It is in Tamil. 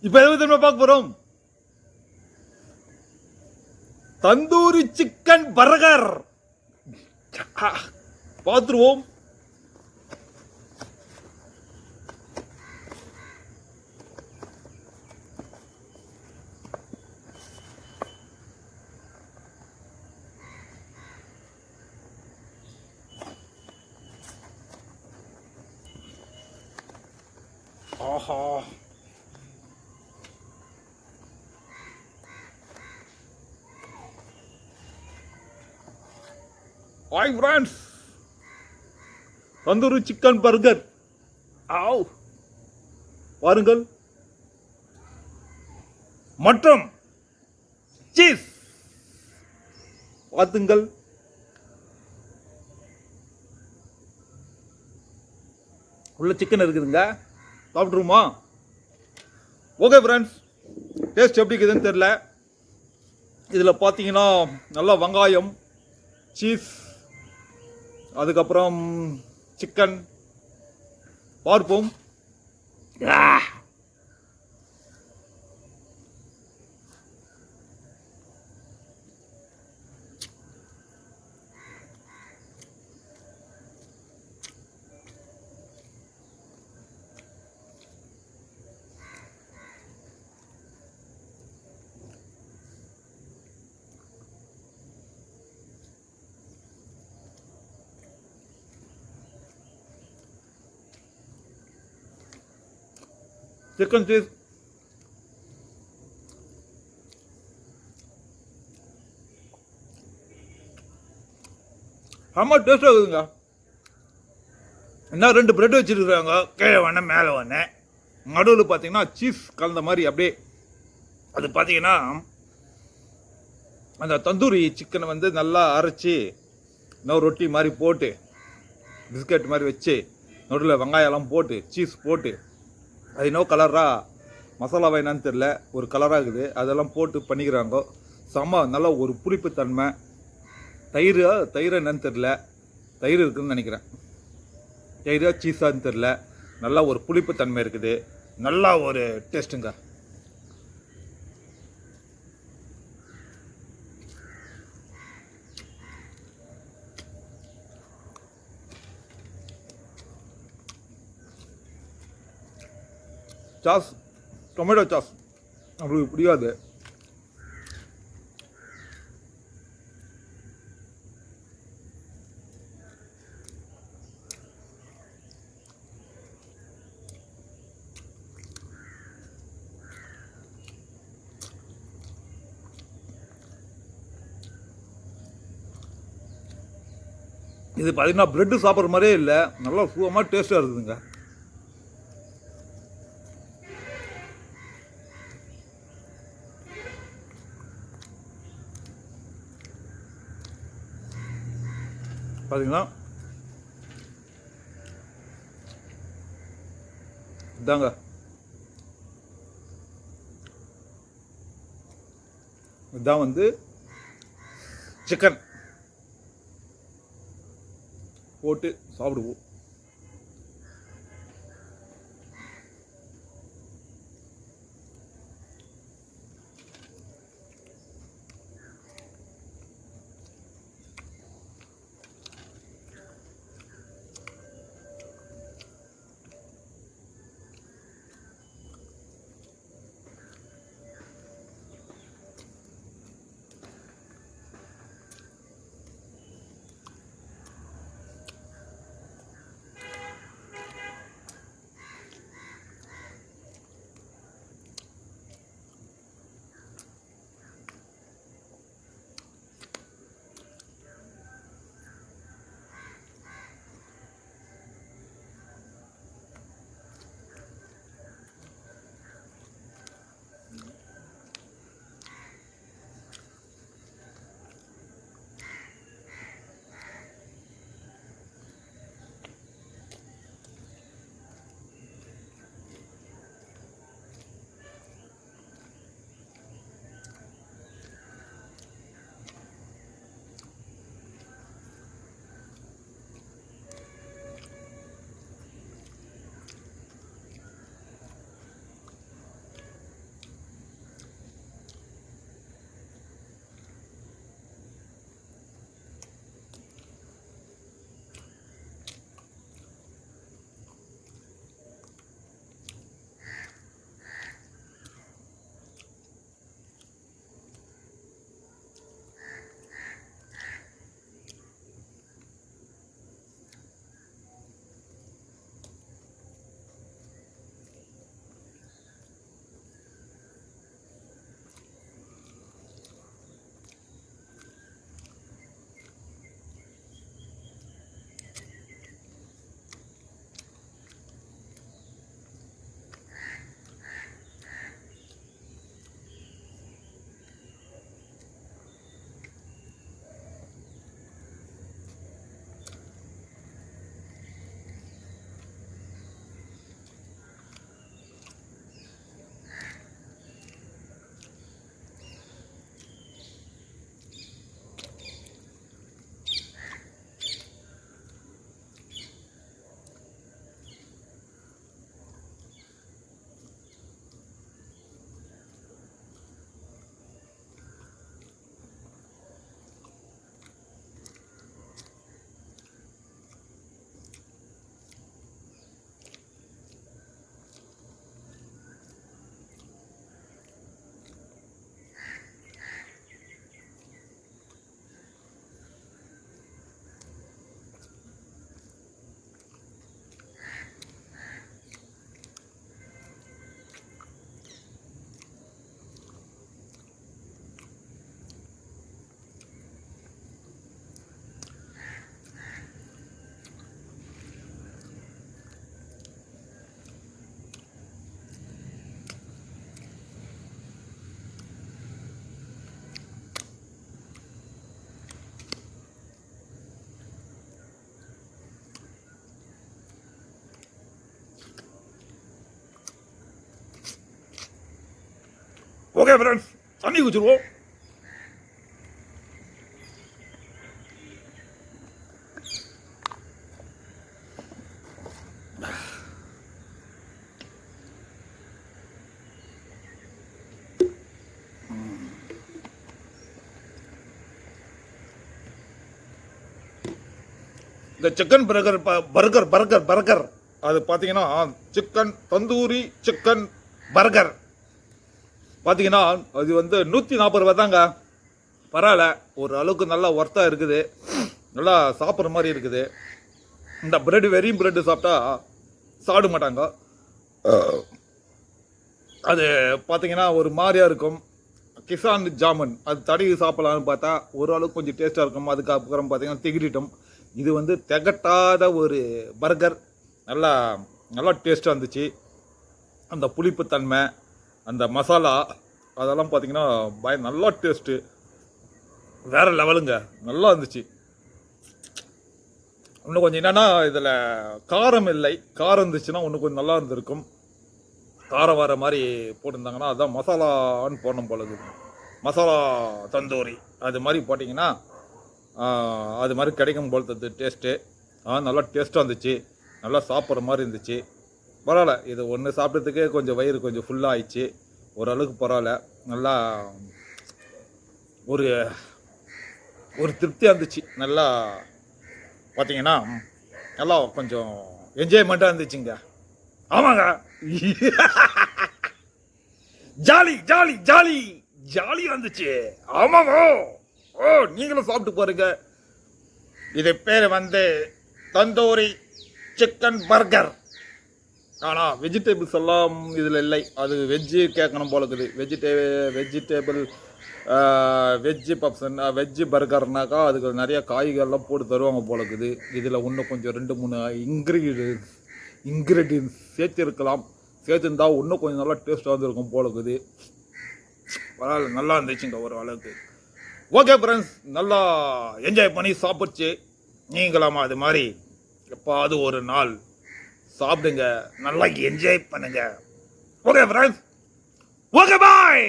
இப்ப எதை திரும்ப பார்க்க போறோம்? Tandoori chicken burger. பார்த்துருவோம். ஆஹா. Hi friends tandoori chicken burger ஆவ் பாருங்கள் மற்றும் சீஸ் பார்த்துங்கள் உள்ள சிக்கன் இருக்குதுங்க. சாப்பிட்ருமா ஓகே ஃப்ரெண்ட்ஸ் டேஸ்ட் எப்படி இருக்குதுன்னு தெரில இதில் பார்த்தீங்கன்னா நல்லா வெங்காயம் சீஸ் அதுக்கப்புறம் சிக்கன் பார்ப்போம். சிக்கன் சீஸ் அம்மா டேஸ்ட்டாக இருக்குதுங்க என்ன ரெண்டு பிரெட் வச்சுருக்குறாங்க? கீழே ஒன்று மேலே ஒன்று நடுவில் பார்த்தீங்கன்னா சீஸ் கலந்த மாதிரி அப்படியே அது பார்த்தீங்கன்னா அந்த தந்தூரி சிக்கனை வந்து நல்லா அரைச்சி இன்னும் ரொட்டி மாதிரி போட்டு பிஸ்கட் மாதிரி வச்சு நடுவில் வெங்காயம்லாம் போட்டு சீஸ் போட்டு அது இன்னும் கலராக மசாலா என்னன்னு தெரில ஒரு கலராக இருக்குது. அதெல்லாம் போட்டு பண்ணிக்கிறாங்க. செம்ம நல்லா ஒரு புளிப்பு தன்மை. தயிர் தயிர் என்னன்னு தெரில தயிர் இருக்குதுன்னு நினைக்கிறேன். தயிராக சீஸான்னு தெரில நல்லா ஒரு புளிப்பு தன்மை இருக்குது. நல்லா ஒரு டேஸ்ட்டுங்க சாஸ் டொமேட்டோ சாஸ். அவங்களுக்கு பிடிக்காது இது பார்த்தீங்கன்னா ப்ரெட்டு சாப்பிட்ற மாதிரியே இல்லை. நல்லா சுகமாக டேஸ்ட்டாக இருக்குதுங்க பார்த்தீங்களா இதாங்க. இதான் வந்து சிக்கன் போட்டு சாப்பிடுவோம். ஓகே ஃப்ரெண்ட்ஸ் தண்ணி குச்சிடுவோம் இந்த chicken burger burger burger burger அது பார்த்தீங்கன்னா சிக்கன் தந்தூரி சிக்கன் பர்கர் பார்த்தீங்கன்னா அது வந்து நூற்றி நாற்பது ரூபா தாங்க. பரவாயில்ல. ஒரு அளவுக்கு நல்லா ஒர்த்தாக இருக்குது. நல்லா சாப்பிட்ற மாதிரி இருக்குது. இந்த பிரெட் வெறியும் பிரெட்டு சாப்பிட்டா சாப்பிட மாட்டாங்க. அது பார்த்தீங்கன்னா ஒரு மாதிரியாக இருக்கும். கிசான் ஜாமுன் அது தடவி சாப்பிட்லான்னு பார்த்தா ஒரு அளவுக்கு கொஞ்சம் டேஸ்ட்டாக இருக்கும். அதுக்கப்புறம் பார்த்தீங்கன்னா திகிரிட்டும் இது வந்து திகட்டாத ஒரு பர்கர் நல்லா நல்லா டேஸ்ட்டாக இருந்துச்சு. அந்த புளிப்புத்தன்மை அந்த மசாலா அதெல்லாம் பார்த்தீங்கன்னா பய நல்லா டேஸ்ட்டு வேறு லெவலுங்க நல்லா இருந்துச்சு. இன்னும் கொஞ்சம் என்னன்னா இதில் காரம் இல்லை. காரம் இருந்துச்சுன்னா இன்னும் கொஞ்சம் நல்லா இருந்திருக்கும். காரம் வர மாதிரி போட்டிருந்தாங்கன்னா அதுதான் மசாலான்னு போடணும் போல இருக்குது மசாலா தந்தூரி அது மாதிரி போட்டிங்கன்னா அது மாதிரி கிடைக்கும் போல் தது டேஸ்ட்டு நல்லா டேஸ்ட்டாக இருந்துச்சு. நல்லா சாப்பிட்ற மாதிரி இருந்துச்சு. பரவாயில்ல. இது ஒன்று சாப்பிட்டதுக்கே கொஞ்சம் வயிறு கொஞ்சம் ஃபுல்லாக ஆயிடுச்சு. ஓரளவுக்கு பரவாயில்ல. நல்லா ஒரு ஒரு திருப்தியாக இருந்துச்சு நல்லா பார்த்தீங்கன்னா நல்லா கொஞ்சம் என்ஜாய்மெண்ட்டாக இருந்துச்சுங்க. ஆமாங்க. ஜாலி ஜாலி ஜாலி ஜாலியாக இருந்துச்சு ஆமாங்க. ஓ நீங்களும் சாப்பிட்டு பாருங்க. இது பேர் வந்து தந்தூரி சிக்கன் பர்கர். ஆனால் வெஜிடபிள்ஸ் எல்லாம் இதில் இல்லை. அது வெஜ்ஜு கேட்கணும் போல இருக்குது. வெஜிடே வெஜிடேபிள் வெஜ்ஜு பப்ஸன் வெஜ்ஜு பர்கர்னாக்கா அதுக்கு நிறைய காய்கறிலாம் போட்டு தருவாங்க போல இருக்குது. இதில் இன்னும் கொஞ்சம் ரெண்டு மூணு இன்க்ரீடியன்ஸ் இன்க்ரீடியன்ஸ் சேர்த்துருக்கலாம். சேர்த்துருந்தா இன்னும் கொஞ்சம் நல்லா டேஸ்ட்டாக வந்துருக்கும் போல இருக்குது. பரவாயில்ல நல்லா இருந்துச்சுங்க ஒரு அளவுக்கு. ஓகே ஃப்ரெண்ட்ஸ் நல்லா என்ஜாய் பண்ணி சாப்பிடுச்சு. நீங்களாமா அது மாதிரி. எப்பாவது ஒரு நாள் சாப்பிடுங்க. நல்லா என்ஜாய் பண்ணுங்க. Okay friends okay bye